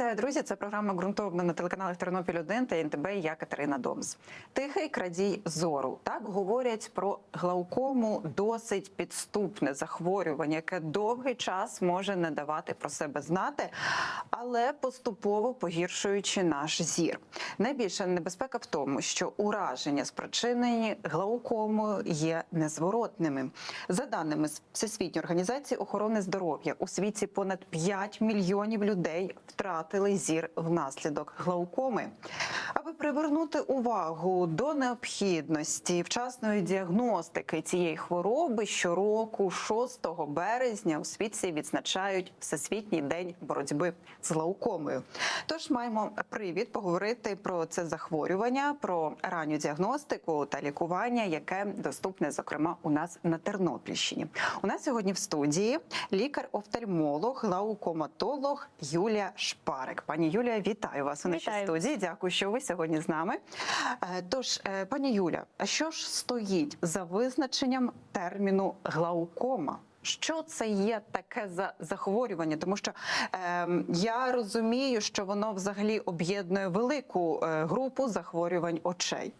Вітаю, друзі! Це програма ґрунтовно на телеканалах Тернопіль 1 та НТБ. Я Катерина Домс. Тихий крадій зору. Так говорять про глаукому досить підступне захворювання, яке довгий час може не давати про себе знати, але поступово погіршуючи наш зір. Найбільша небезпека в тому, що ураження, спричинені глаукомою, є незворотними. За даними Всесвітньої організації охорони здоров'я, у світі понад 5 мільйонів людей втратили зір внаслідок глаукоми. Аби привернути увагу до необхідності вчасної діагностики цієї хвороби, щороку, 6 березня, у світі відзначають Всесвітній день боротьби з глаукомою. Тож маємо привід поговорити про це захворювання, про ранню діагностику та лікування, яке доступне, зокрема, у нас на Тернопільщині. У нас сьогодні в студії лікар-офтальмолог, глаукоматолог Юлія Шпарик. Пані Юлія, вітаю вас у нашій Вітаю. студії. Дякую, що ви сьогодні з нами. Е, Тож, е, пані Юля, а що ж стоїть за визначенням терміну глаукома? Що це є таке за захворювання? Тому що е, я розумію, що воно взагалі об'єднує велику е, групу захворювань очей.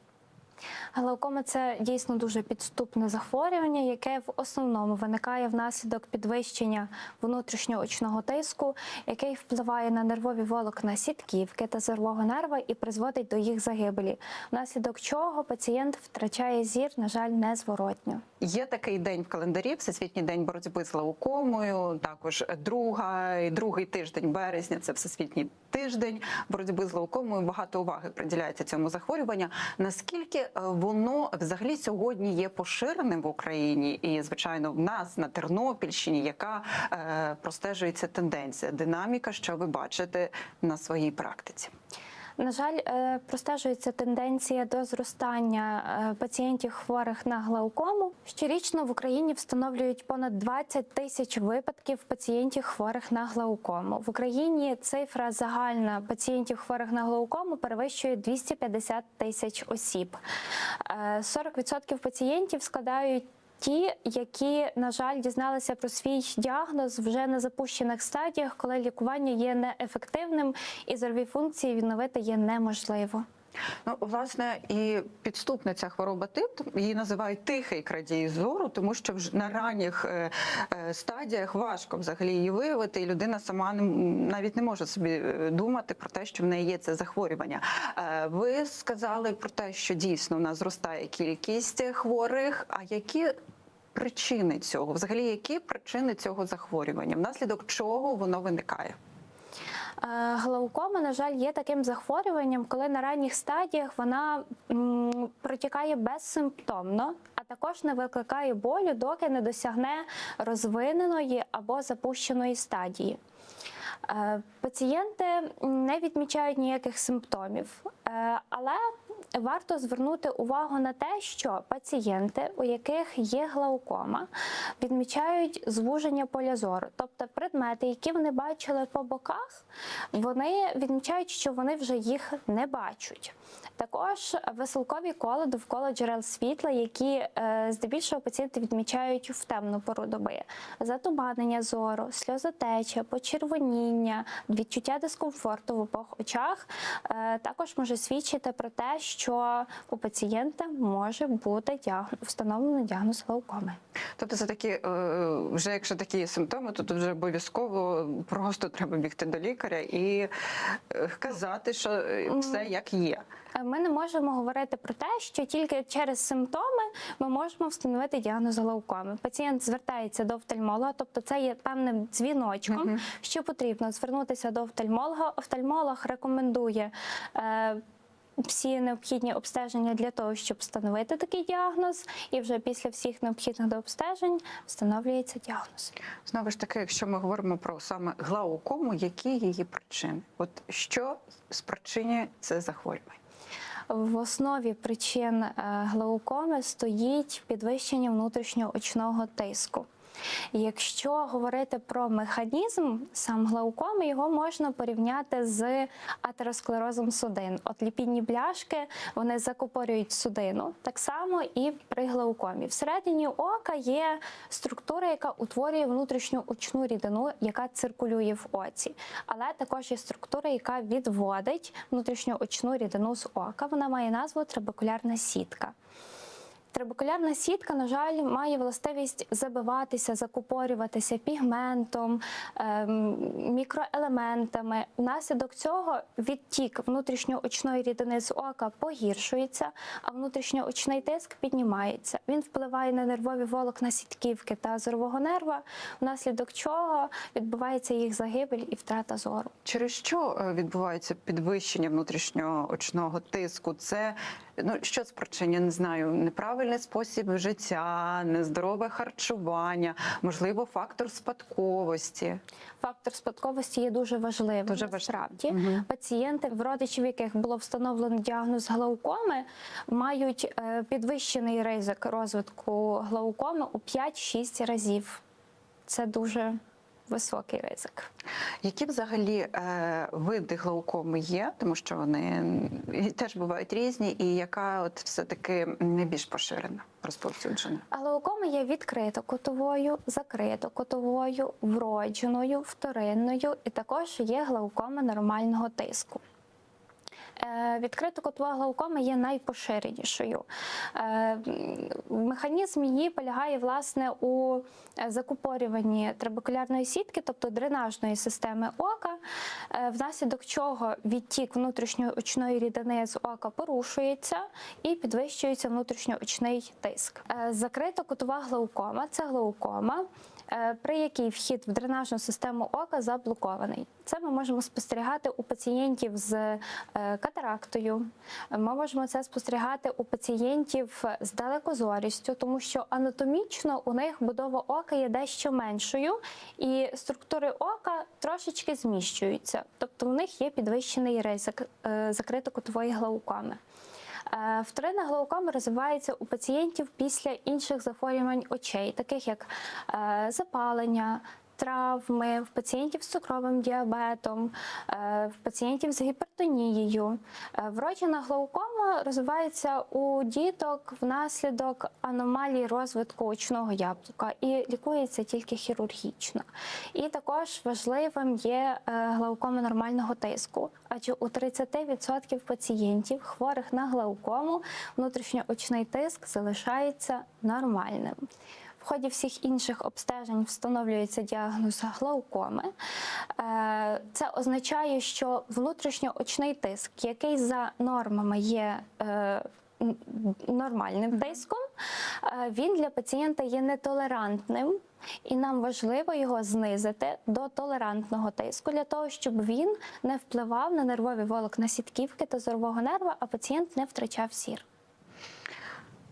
Глаукома це дійсно дуже підступне захворювання, яке в основному виникає внаслідок підвищення внутрішньоочного тиску, який впливає на нервові волокна сітківки та зорового нерва і призводить до їх загибелі, внаслідок чого пацієнт втрачає зір, на жаль, незворотньо. Є такий день в календарі, Всесвітній день боротьби з глаукомою. Також друга, другий тиждень березня це всесвітній тиждень боротьби з глаукомою. Багато уваги приділяється цьому захворюванню. Наскільки е, воно взагалі сьогодні є поширеним в Україні, і звичайно, в нас на Тернопільщині, яка е, простежується тенденція, динаміка, що ви бачите на своїй практиці? На жаль, е, простежується тенденція до зростання е, пацієнтів хворих на глаукому. Щорічно в Україні встановлюють понад 20 тисяч випадків пацієнтів хворих на глаукому. В Україні цифра загальна пацієнтів хворих на глаукому перевищує 250 тисяч осіб. Е, 40% пацієнтів складають Ті, які, на жаль, дізналися про свій діагноз вже на запущених стадіях, коли лікування є неефективним і зорові функції відновити є неможливо. Ну, власне, і підступна ця хвороба тип її називають тихий крадій зору, тому що вже на ранніх е, е, стадіях важко взагалі її виявити, і людина сама навіть не може собі е, думати про те, що в неї є це захворювання. Ви сказали про те, що дійсно в нас зростає кількість хворих. А які причини цього? Взагалі, які причини цього захворювання? Внаслідок чого воно виникає? Е, Глаукома, на жаль, є таким захворюванням, коли на ранніх стадіях вона протікає безсимптомно, а також не викликає болю, доки не досягне розвиненої або запущеної стадії. Е, Пацієнти не відмічають ніяких симптомів, е, але варто звернути увагу на те, що пацієнти, у яких є глаукома, відмічають звуження поля зору, тобто предмети, які вони бачили по боках, вони відмічають, що вони вже їх не бачать. Також веселкові кола довкола джерел світла, які е, здебільшого пацієнти відмічають в темну пору доби. Затуманення зору, сльозотеча, почервоніння, відчуття дискомфорту в обох очах е, також може свідчити про те, що у пацієнта може бути діагноз, встановлено діагноз глаукоми. Тобто це такі, е, вже якщо такі симптоми, то тут вже обов'язково просто треба бігти до лікаря і е, казати, що е, все як є. Ми не можемо говорити про те, що тільки через симптоми ми можемо встановити діагноз глаукоми. Пацієнт звертається до офтальмолога, тобто це є певним дзвіночком, що потрібно звернутися до офтальмолога. Офтальмолог рекомендує. Всі необхідні обстеження для того, щоб встановити такий діагноз, і вже після всіх необхідних обстежень встановлюється діагноз. Знову ж таки, якщо ми говоримо про саме глаукому, які її причини? От що спричинює це захворювання? В основі причин е, глаукоми стоїть підвищення внутрішнього очного тиску. Якщо говорити про механізм сам глаукоми, його можна порівняти з атеросклерозом судин. От ліпідні бляшки вони закупорюють судину. Так само і при глаукомі. Всередині ока є структура, яка утворює внутрішню очну рідину, яка циркулює в оці. Але також є структура, яка відводить внутрішню очну рідину з ока. Вона має назву трабекулярна сітка. Трабекулярна сітка, на жаль, має властивість забиватися, закупорюватися пігментом, ем, мікроелементами. Внаслідок цього відтік внутрішньоочної рідини з ока погіршується, а внутрішньоочний тиск піднімається. Він впливає на нервові волокна сітківки та зорового нерва, внаслідок чого відбувається їх загибель і втрата зору. Через що е, відбувається підвищення внутрішнього очного тиску? Це ну що спричинює, не знаю, неправильний спосіб життя, нездорове харчування, можливо, фактор спадковості. Фактор спадковості є дуже важливим. Дуже насправді. Мгм. Пацієнти, в родичів яких було встановлено діагноз глаукоми, мають е, підвищений ризик розвитку глаукоми у 5-6 разів. Це дуже високий ризик. Які взагалі е, види глаукоми є, тому що вони теж бувають різні, і яка от все таки найбільш поширена, розповсюджена? А глаукома є відкрито котовою, закрито котовою, вродженою, вторинною, і також є глаукома нормального тиску. Е, Відкрита котова глаукома є найпоширенішою. Е, Механізм її полягає власне у е, закупорюванні трабекулярної сітки, тобто дренажної системи ока, внаслідок чого відтік внутрішньої очної рідини з ока порушується і підвищується внутрішньоочний тиск. Закрита котова глаукома це глаукома. Е, При якій вхід в дренажну систему ока заблокований. Це ми можемо спостерігати у пацієнтів з е, катарактою. Ми можемо це спостерігати у пацієнтів з далекозорістю, тому що анатомічно у них будова ока є дещо меншою, і структури ока трошечки зміщуються. Тобто у них є підвищений ризик е, закрито-котової глаукоми. Е, Вторинна глаукома розвивається у пацієнтів після інших захворювань очей, таких як е, запалення. Травми в пацієнтів з цукровим діабетом, е, в пацієнтів з гіпертонією. Е, Вроджена глаукома розвивається у діток внаслідок аномалій розвитку очного яблука і лікується тільки хірургічно. І також важливим є е, глаукома нормального тиску, адже у 30% пацієнтів, хворих на глаукому, внутрішньоочний тиск залишається нормальним. В ході всіх інших обстежень встановлюється діагноз глаукоми. Е, Це означає, що внутрішньоочний тиск, який за нормами є е, нормальним тиском, е, він для пацієнта є нетолерантним. І нам важливо його знизити до толерантного тиску для того, щоб він не впливав на нервові волокна сітківки та зорового нерва, а пацієнт не втрачав зір.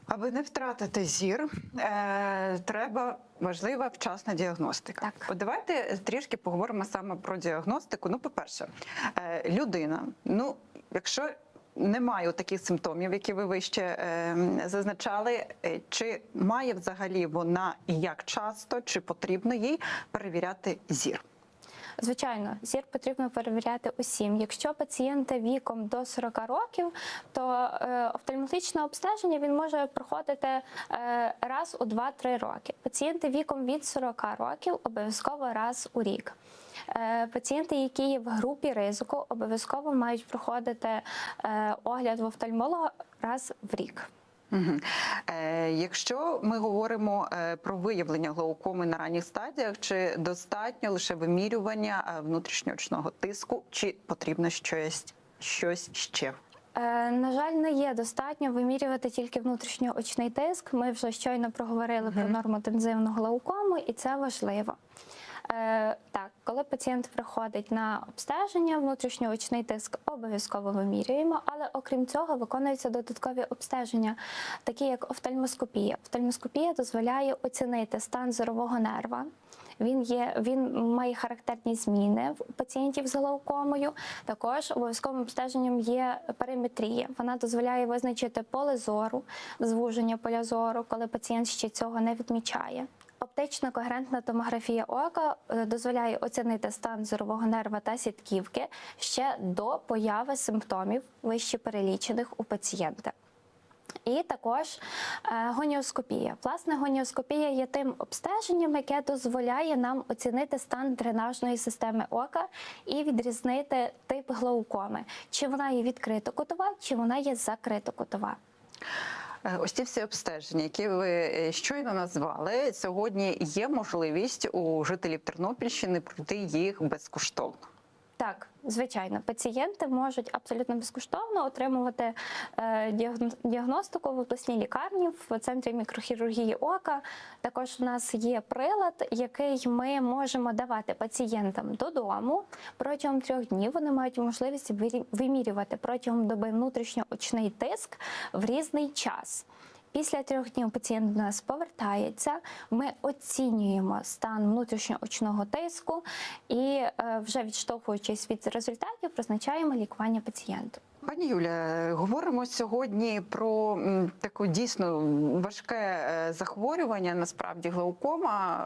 Аби не втратити зір, е, треба важлива вчасна діагностика. Так. От давайте трішки поговоримо саме про діагностику. Ну, по-перше, е, людина, ну, якщо немає таких симптомів, які ви вище е, зазначали, е, чи має взагалі вона і як часто, чи потрібно їй перевіряти зір? Звичайно, зір потрібно перевіряти усім. Якщо пацієнти віком до 40 років, то е, офтальмологічне обстеження він може проходити е, раз у 2-3 роки. Пацієнти віком від 40 років обов'язково раз у рік. Е, Пацієнти, які є в групі ризику, обов'язково мають проходити огляд в офтальмолога раз в рік. Е, якщо ми говоримо е, про виявлення глаукоми на ранніх стадіях, чи достатньо лише вимірювання е, внутрішньоочного тиску, чи потрібно щось, щось ще? На жаль, не є достатньо вимірювати тільки внутрішньоочний тиск. Ми вже щойно проговорили про нормотензивну глаукому, і це важливо. Е, так, коли пацієнт приходить на обстеження, внутрішньоочний тиск обов'язково вимірюємо, але окрім цього виконуються додаткові обстеження, такі як офтальмоскопія. Офтальмоскопія дозволяє оцінити стан зорового нерва. Він є, він має характерні зміни в пацієнтів з глаукомою. Також обов'язковим обстеженням є периметрія. Вона дозволяє визначити поле зору, звуження поля зору, коли пацієнт ще цього не відмічає. Оптична когерентна томографія ока е, дозволяє оцінити стан зорового нерва та сітківки ще до появи симптомів вище перелічених у пацієнта. І також е, гоніоскопія. Власне, гоніоскопія є тим обстеженням, яке дозволяє нам оцінити стан дренажної системи ока і відрізнити тип глаукоми, чи вона є відкрито-кутова, чи вона є закрито-кутова. Е, Ось ці всі обстеження, які ви е, щойно назвали, сьогодні є можливість у жителів Тернопільщини пройти їх безкоштовно. Так, звичайно, пацієнти можуть абсолютно безкоштовно отримувати е, діагностику в обласній лікарні в центрі мікрохірургії ока. Також у нас є прилад, який ми можемо давати пацієнтам додому. Протягом трьох днів вони мають можливість вимірювати протягом доби внутрішньоочний тиск в різний час. Після трьох днів пацієнт до нас повертається. Ми оцінюємо стан внутрішньоочного тиску і е, вже відштовхуючись від результатів, призначаємо лікування пацієнту. Пані Юля, говоримо сьогодні про м, таку дійсно важке е, захворювання. Насправді глаукома.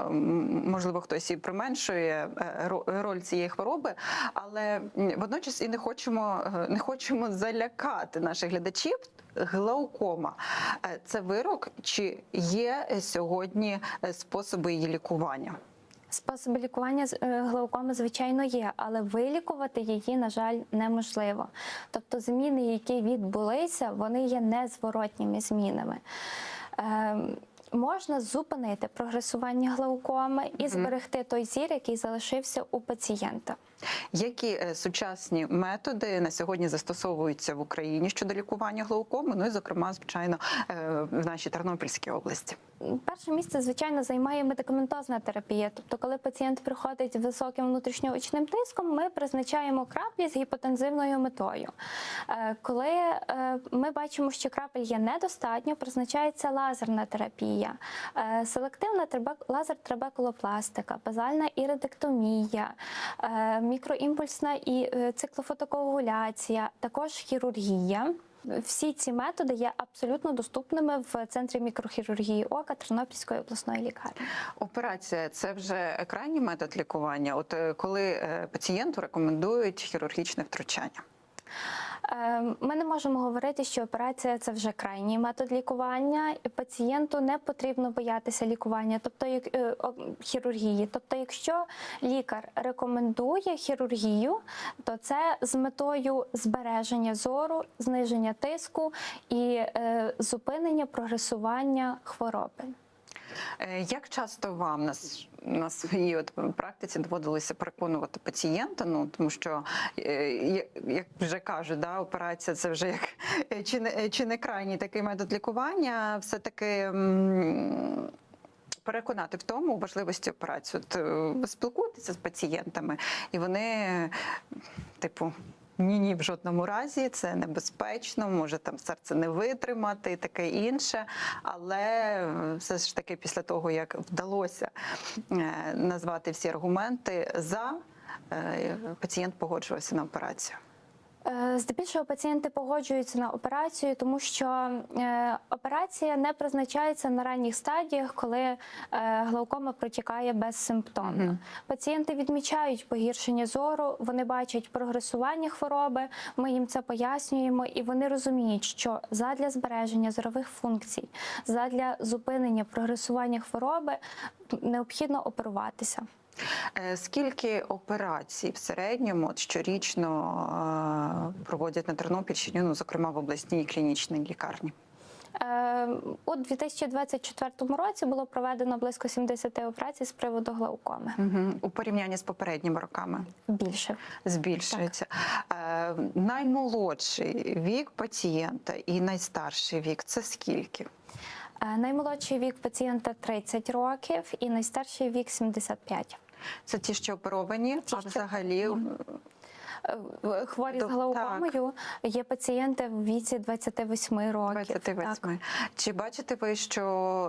Можливо, хтось і применшує е, ро- роль цієї хвороби, але водночас і не хочемо, не хочемо залякати наших глядачів. Глаукома Е, це вирок, чи є сьогодні е, способи її лікування? Способи лікування е, глаукоми, звичайно, є, але вилікувати її, на жаль, неможливо. Тобто зміни, які відбулися, вони є незворотніми змінами. Можна зупинити прогресування глаукоми і зберегти той зір, який залишився у пацієнта. Які е, сучасні методи на сьогодні застосовуються в Україні щодо лікування глаукоми? Ну і зокрема, звичайно, е, в нашій Тернопільській області. Перше місце, звичайно, займає медикаментозна терапія. Тобто, коли пацієнт приходить з високим внутрішньоочним тиском, ми призначаємо краплі з гіпотензивною метою. Е, Коли ми бачимо, що крапель є недостатньо, призначається лазерна терапія, е, селективна лазер-трабекулопластика, базальна іридектомія, е, мікроімпульсна і е, циклофотокоагуляція, також хірургія. Всі ці методи є абсолютно доступними в центрі мікрохірургії ока Тернопільської обласної лікарні. Операція це вже крайній метод лікування. От е, коли пацієнту рекомендують хірургічне втручання. Е, Ми не можемо говорити, що операція це вже крайній метод лікування. Пацієнту не потрібно боятися лікування, тобто як е, хірургії. Тобто, якщо лікар рекомендує хірургію, то це з метою збереження зору, зниження тиску і е, зупинення прогресування хвороби. Е, Як часто вам на, на своїй от практиці доводилося переконувати пацієнта? Ну тому що е, як вже кажуть, да, операція це вже як е, чи не чи не крайній такий метод лікування, все таки. Переконати в тому важливості операції. От спілкуєтеся з пацієнтами, і вони, типу, ні, ні, в жодному разі це небезпечно, може там серце не витримати і таке інше. Але е, все ж таки, після того як вдалося е, назвати всі аргументи за, е, пацієнт погоджувався на операцію. Е, Здебільшого пацієнти погоджуються на операцію, тому що е, операція не призначається на ранніх стадіях, коли е, глаукома протікає безсимптомно. Пацієнти відмічають погіршення зору, вони бачать прогресування хвороби. Ми їм це пояснюємо, і вони розуміють, що задля збереження зорових функцій, задля зупинення прогресування хвороби необхідно оперуватися. Е, Скільки операцій в середньому от щорічно е, проводять на Тернопільщині, ну зокрема в обласній клінічній лікарні? Е, У 2024 році було проведено близько 70 операцій з приводу глаукоми. Угу. У порівнянні з попередніми роками Більше збільшується. Е, наймолодший вік пацієнта і найстарший вік це скільки? Е, наймолодший вік пацієнта 30 років і найстарший вік 75. Це ті, що оперовані, Ті, а взагалі Е, Хворі До- з глаукомою є пацієнти в віці 28 років. 28. Так. Чи бачите ви, що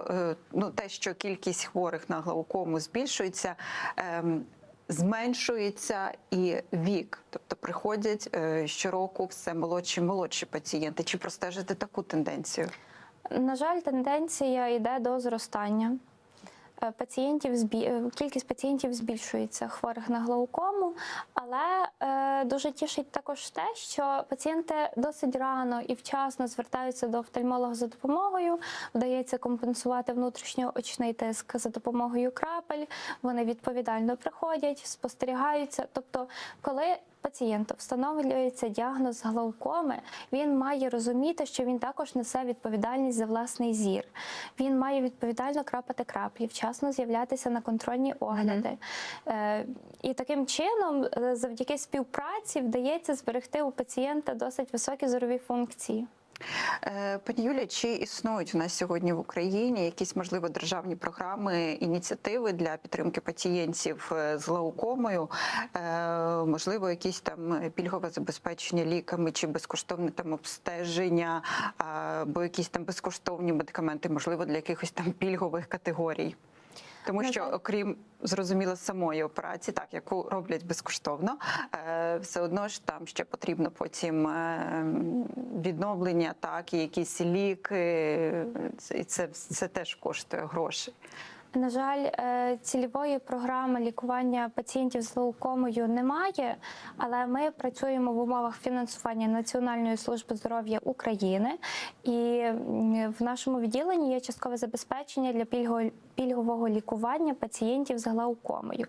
е, ну те, що кількість хворих на глаукому збільшується? ем, Зменшується і вік, тобто приходять е, щороку все молодші молодші пацієнти. Чи простежити таку тенденцію? На жаль, тенденція йде до зростання. е, пацієнтів е, кількість пацієнтів збільшується хворих на глаукому, але е, дуже тішить також те, що пацієнти досить рано і вчасно звертаються до офтальмолога за допомогою. Вдається компенсувати внутрішньоочний тиск за допомогою крапель. Вони відповідально приходять, спостерігаються. Тобто, коли пацієнту встановлюється діагноз глаукоми, він має розуміти, що він також несе відповідальність за власний зір. Він має відповідально крапати краплі, вчасно з'являтися на контрольні огляди. Е, і таким чином, е, завдяки співпраці, вдається зберегти у пацієнта досить високі зорові функції. Е, Пані Юлія, чи існують у нас сьогодні в Україні якісь можливо державні програми, ініціативи для підтримки пацієнтів е, з глаукомою? Е, Можливо, якісь там пільгове забезпечення ліками чи безкоштовне там обстеження, або якісь там безкоштовні медикаменти, можливо, для якихось там пільгових категорій? Тому що, окрім зрозуміло самої операції, так яку роблять безкоштовно, е, все одно ж там ще потрібно потім е, відновлення, так і якісь ліки. І це, це теж коштує грошей. На жаль, е, цільової програми лікування пацієнтів з глаукомою немає, але ми працюємо в умовах фінансування Національної служби здоров'я України, і в нашому відділенні є часткове забезпечення для пільгового лікування пацієнтів з глаукомою.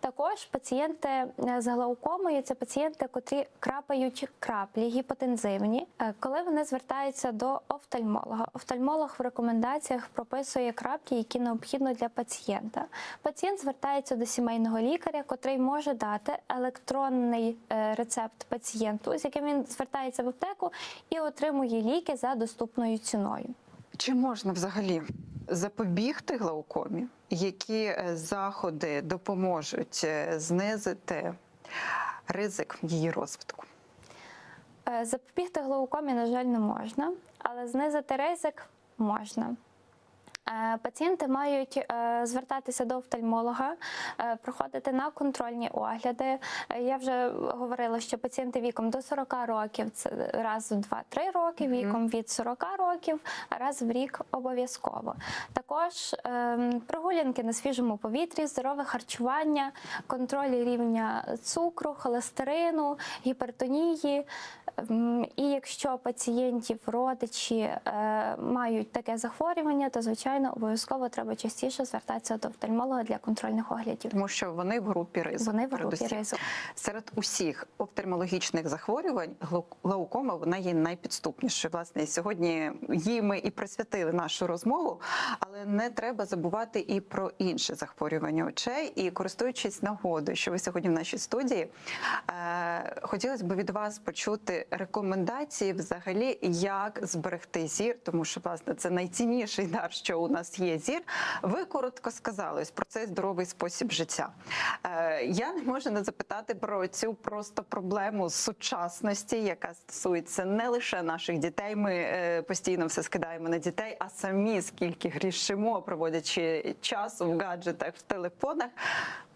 Також пацієнти е, з глаукомою це пацієнти, котрі крапають краплі гіпотензивні, Е, коли вони звертаються до офтальмолога. Офтальмолог в рекомендаціях прописує краплі, які необхідно для пацієнта. Пацієнт звертається до сімейного лікаря, котрий може дати електронний е, рецепт пацієнту, з яким він звертається в аптеку і отримує ліки за доступною ціною. Чи можна взагалі запобігти глаукомі? Які е, заходи допоможуть е, знизити ризик її розвитку? Запобігти глаукомі, на жаль, не можна, але знизити ризик можна. Е, Пацієнти мають е, звертатися до офтальмолога, е, проходити на контрольні огляди. Я вже говорила, що пацієнти віком до 40 років це раз в 2-3 роки, віком від 40 років раз в рік обов'язково. Також ем, прогулянки на свіжому повітрі, здорове харчування, контроль рівня цукру, холестерину, гіпертонії. І якщо пацієнтів родичі е, мають таке захворювання, то звичайно обов'язково треба частіше звертатися до офтальмолога для контрольних оглядів. Тому що вони в групі ризику. Вони в групі ризику. Серед усіх офтальмологічних захворювань глау- глаукома вона є найпідступнішою. Власне, сьогодні їй ми і присвятили нашу розмову, але не треба забувати і про інше захворювання очей. І користуючись нагодою, що ви сьогодні в нашій студії, е, хотілося б від вас почути рекомендації, взагалі, як зберегти зір, тому що власне це найцінніший дар, що у нас є зір. Ви коротко сказали про цей здоровий спосіб життя. Е, Я не можу не запитати про цю просто проблему сучасності, яка стосується не лише наших дітей. Ми е, постійно все скидаємо на дітей, а самі скільки грішимо, проводячи часу в гаджетах, в телефонах.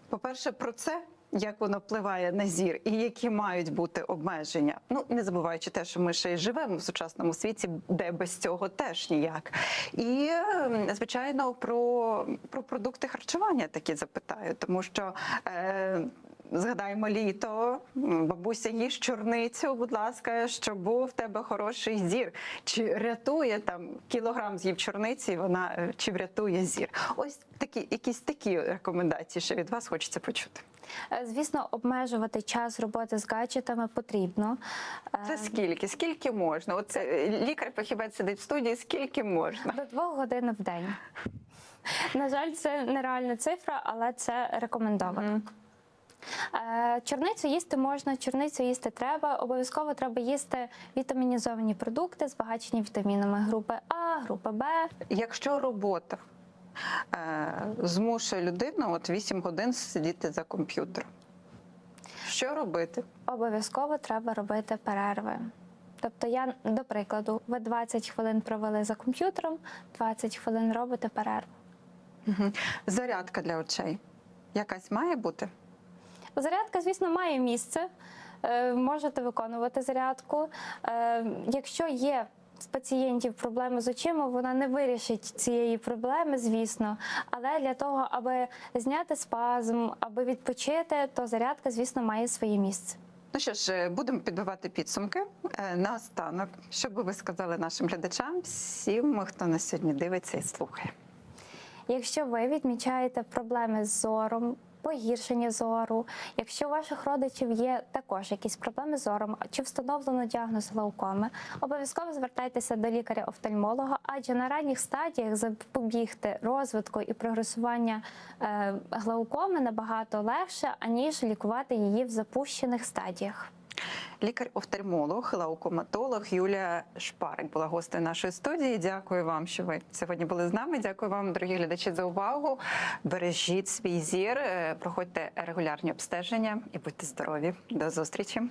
По-перше, про це. Як воно впливає на зір, і які мають бути обмеження? Ну не забуваючи те, що ми ще й живемо в сучасному світі, де без цього теж ніяк. І е, звичайно, про, про продукти харчування такі запитаю, тому що. Е, Згадаємо літо, бабуся їж чорницю, будь ласка, щоб був в тебе хороший зір. Чи рятує там кілограм з'їв чорниці, вона е, чи врятує зір? Ось такі якісь такі рекомендації, ще від вас хочеться почути. Е, Звісно, обмежувати час роботи з гаджетами потрібно. Це Е, скільки? Скільки можна? От е, лікар-фахівець сидить в студії, скільки можна? До двох годин в день. На жаль, це нереальна цифра, але це рекомендовано. Е, Чорницю їсти можна, чорницю їсти треба. Обов'язково треба їсти вітамінізовані продукти, збагачені вітамінами групи А, групи Б. Якщо робота змушує людину от 8 годин сидіти за комп'ютером, що робити? Обов'язково треба робити перерви. Тобто, я, до прикладу, ви 20 хвилин провели за комп'ютером, 20 хвилин робите перерву. Зарядка для очей. Якась має бути? Зарядка, звісно, має місце. Е, Можете виконувати зарядку. Е, Якщо є пацієнтів проблеми з очима, вона не вирішить цієї проблеми, звісно. Але для того, аби зняти спазм, аби відпочити, то зарядка, звісно, має своє місце. Ну що ж, е, будемо підбивати підсумки. Е, Наостанок, що би ви сказали нашим глядачам, всім, хто нас сьогодні дивиться і слухає. Якщо ви відмічаєте проблеми з зором, погіршення зору, якщо у ваших родичів є також якісь проблеми з зором чи встановлено діагноз глаукоми, обов'язково звертайтеся до лікаря-офтальмолога, адже на ранніх стадіях запобігти розвитку і прогресування е, глаукоми набагато легше, аніж лікувати її в запущених стадіях. Лікар-офтальмолог, лаукоматолог Юлія Шпарик була гостею нашої студії. Дякую вам, що ви сьогодні були з нами. Дякую вам, дорогі глядачі, за увагу. Бережіть свій зір, е, проходьте регулярні обстеження і будьте здорові. До зустрічі.